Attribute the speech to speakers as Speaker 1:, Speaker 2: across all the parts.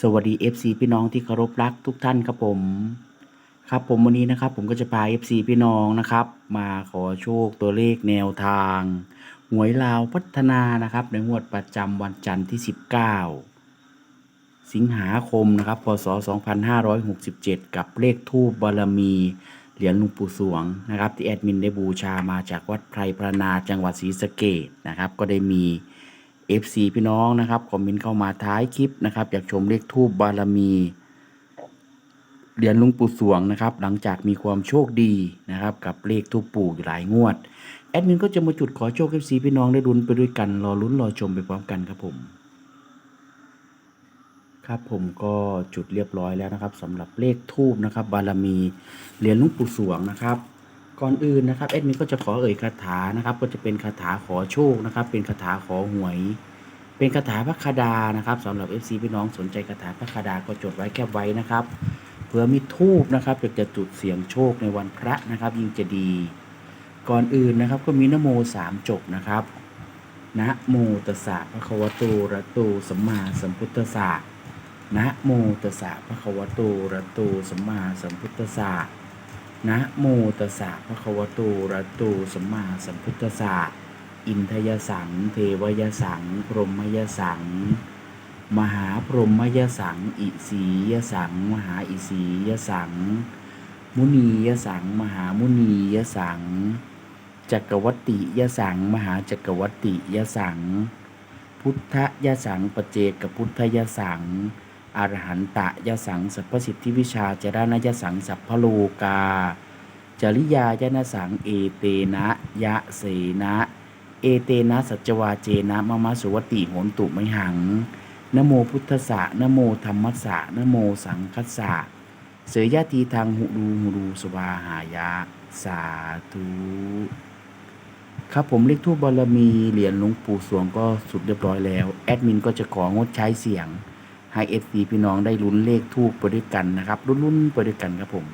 Speaker 1: สวัสดี FC พี่น้องที่เคารพรักทุกท่านครับผม ครับผมวันนี้นะครับ ผมก็จะพา FC พี่น้องนะครับ มาขอโชคตัวเลขแนวทางหวยลาวพัฒนานะครับ ในงวดประจำวันจันทร์ที่ 19 สิงหาคมนะครับพศ 2567 กับเลขทูบบารมีเหรียญหลวงปู่สวงนะครับ ที่แอดมินได้บูชามาจากวัดไพรพระนาจังหวัดศรีสะเกษนะครับ ก็ได้มี FC พี่น้องนะครับคอมเมนต์เข้ามาท้ายคลิปนะครับอยากชมเลขทูบบารมีเหรียญลุงปู่สวงนะครับ หลังจากมีความโชคดีนะครับ กับเลขทูปปู่อยู่หลายงวด แอดมินก็จะมาจุดขอโชค FC พี่น้องได้ลุ้นไปด้วยกันรอลุ้นรอชมไปพร้อมกันครับผมครับผมก็จุดเรียบร้อยแล้วนะครับสำหรับเลขทูบนะครับ บารมีเหรียญลุงปู่สวงนะครับ ก่อนอื่นนะครับแอดมินก็จะขอเอ่ยคาถานะครับ ก็จะเป็นคาถาขอโชคนะครับ เป็นคาถาขอหวย เป็นคาถาพระคดานะครับสำหรับ FC พี่น้องสนใจคาถาพระคดาก็จดไว้แคบไว้นะครับเผื่อมีทูบนะครับอยากจะจุดเสียงโชคในวันพระนะครับ ยิ่งจะดี ก่อนอื่นนะครับก็มีนโมสามจบนะครับนะโมตัสสะพระคะวะโตระโตสัมมาสัมพุทธัสสะนะโมตัสสะพระคะวะโตระโตสัมมาสัมพุทธัสสะ นะโมตัสสะภะคะวะตอะระโตสัมมาสัมพุทธัสสะอินทยสัง เทวยสัง พรหมยสัง มหาพรหมยสัง อิสียสัง มหาอิสียสัง มุนียสัง มหามุนียสัง จักรวัตติยสัง มหาจักรวัตติยสัง พุทธยสังปเจกพุทธยสัง อรหันตะยสังสัพพสิทธิวิชาจรณยสังสัพพโลกา จริยายนสังเอเตนะยะเสนะ เอเตนะสัจวาเจนะมะมะสุวติโหนตุไมหังนโมพุทธสะนโมธรรมสะนโมสังคัสสะเสยยะทีทางหุรูหุรูสวาหายะ สาธุครับผมเลขทูบบารมีเหรียญหลวงปู่สวงก็สุดเรียบร้อยแล้ว แอดมินก็จะของดใช้เสียง ให้เอฟซีพี่น้องได้ลุ้นเลขทูบไปด้วยกันนะครับลุ้นๆไปด้วยกันครับผม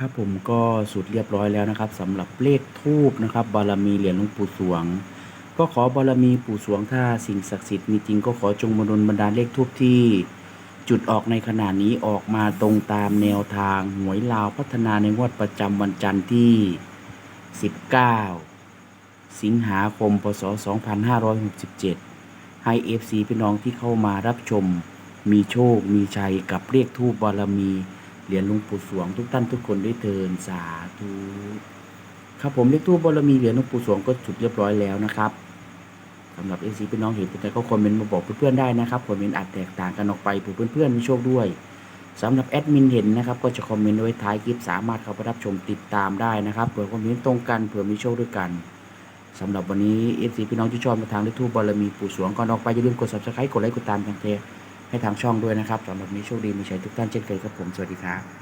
Speaker 1: ครับผมก็สุดเรียบร้อยแล้วนะครับสำหรับเลขทูบนะครับ บารมีเหรียญหลวงปู่สวง ก็ขอบารมีปู่สวงถ้าสิ่งศักดิ์สิทธิ์มีจริงก็ขอจงมาดลบันดาลเลขทูบที่ จุดออกในขณะนี้ออกมาตรงตามแนวทางหวยลาวพัฒนาในงวดประจำวันจันทร์ที่ 19 สิงหาคมพศ 2567 ให้ FC พี่น้องที่เข้ามารับชม มีโชคมีชัยกับเลขทูบบารมี เหรียญหลวงปู่สวงทุกท่านทุกคนได้เทินสาธุครับผมเลขทูบบารมีเหรียญหลวงปู่สวงก็จุดเรียบร้อยแล้วนะครับสำหรับ FC พี่น้องเห็นเป็นใจก็คอมเมนต์มาบอกเพื่อนๆได้นะครับคอมเมนต์อาจแตกต่างกันออกไปเผื่อเพื่อนๆมีโชคด้วยสำหรับแอดมินเห็นนะครับก็จะคอมเมนต์ไว้ท้ายคลิปสามารถเข้าไปรับชมติดตามได้นะครับเผื่อคอมเมนต์ตรงกันเผื่อมีโชคด้วยกันสำหรับวันนี้ FC พี่น้องที่ชอบมาทางเลขทูบบารมีปู่สวงก่อนออกไปอย่าลืมกด subscribe กดไลค์กดตามทางเพจ ให้ทางช่องด้วยนะครับสำหรับวันนี้โชคดีมีชัยทุกท่านเช่นเคยครับผมสวัสดีครับ